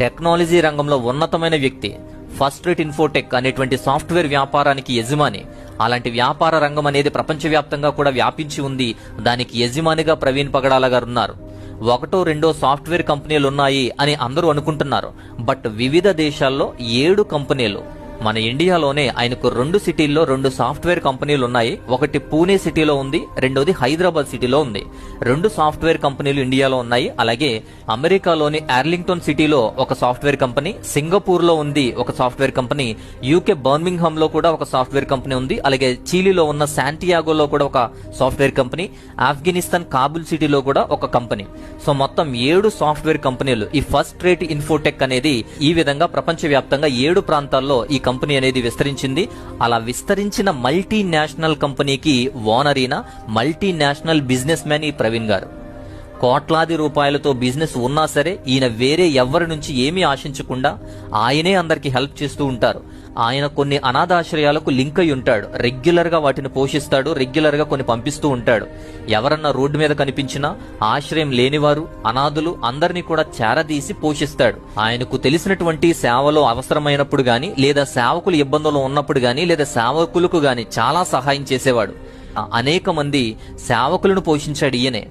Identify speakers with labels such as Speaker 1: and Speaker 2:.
Speaker 1: Technology రంగంలో ఉన్నతమైన వ్యక్తి. ఫస్ట్ రేట్ ఇన్ఫోటెక్ అనేటువంటి సాఫ్ట్వేర్ వ్యాపారానికి యజమాని. అలాంటి వ్యాపార రంగం అనేది ప్రపంచవ్యాప్తంగా కూడా వ్యాపించి ఉంది. దానికి యజమానిగా ప్రవీణ్ పగడాల గారు ఉన్నారు. ఒకటో రెండో సాఫ్ట్వేర్ కంపెనీలు ఉన్నాయి అని అందరూ అనుకుంటున్నారు. బట్ వివిధ దేశాల్లో ఏడు కంపెనీలు. మన ఇండియాలోనే ఆయనకు రెండు సిటీల్లో రెండు సాఫ్ట్వేర్ కంపెనీలు ఉన్నాయి. ఒకటి పూణే సిటీలో ఉంది రెండోది హైదరాబాద్ సిటీలో ఉంది. రెండు సాఫ్ట్వేర్ కంపెనీలు ఇండియాలో ఉన్నాయి. అలాగే అమెరికాలోని ఆర్లింగ్టన్ సిటీలో ఒక సాఫ్ట్వేర్ కంపెనీ సింగపూర్లో ఉంది ఒక సాఫ్ట్వేర్ కంపెనీ యూకే బర్మింగ్హామ్లో కూడా ఒక సాఫ్ట్వేర్ కంపెనీ ఉంది. అలాగే చీలీలో ఉన్న శాంటియాగోలో కూడా ఒక సాఫ్ట్వేర్ కంపెనీ ఆఫ్ఘనిస్తాన్ కాబుల్ సిటీలో కూడా ఒక కంపెనీ. సో మొత్తం ఏడు సాఫ్ట్వేర్ కంపెనీలు. ఈ ఫస్ట్ రేట్ ఇన్ఫోటెక్ అనేది ఈ విధంగా ప్రపంచవ్యాప్తంగా ఏడు ప్రాంతాల్లో ఈ కంపెనీ అనేది విస్తరించింది. అలా విస్తరించిన మల్టీ నేషనల్ కంపెనీకి ఓనర్ అయిన మల్టీ నేషనల్ బిజినెస్ మ్యాన్ ఈ ప్రవీణ్ గారు. కోట్లాది రూపాయలతో బిజినెస్ ఉన్నా సరే ఈయన వేరే ఎవ్వరి నుంచి ఏమీ ఆశించకుండా ఆయనే అందరికి హెల్ప్ చేస్తూ ఉంటారు. ఆయన కొన్ని అనాథాశ్రయాలకు లింక్ అయి ఉంటాడు. రెగ్యులర్గా వాటిని పోషిస్తాడు రెగ్యులర్గా కొన్ని పంపిస్తూ ఉంటాడు. ఎవరన్నా రోడ్డు మీద కనిపించినా ఆశ్రయం లేనివారు అనాథులు అందరినీ కూడా చేరదీసి పోషిస్తాడు. ఆయనకు తెలిసినటువంటి సేవలో అవసరమైనప్పుడు గాని లేదా సేవకులు ఇబ్బందులు ఉన్నప్పుడు గాని లేదా సేవకులకు గాని చాలా సహాయం చేసేవాడు. అనేక మంది సేవకులను పోషించాడు ఈయనే.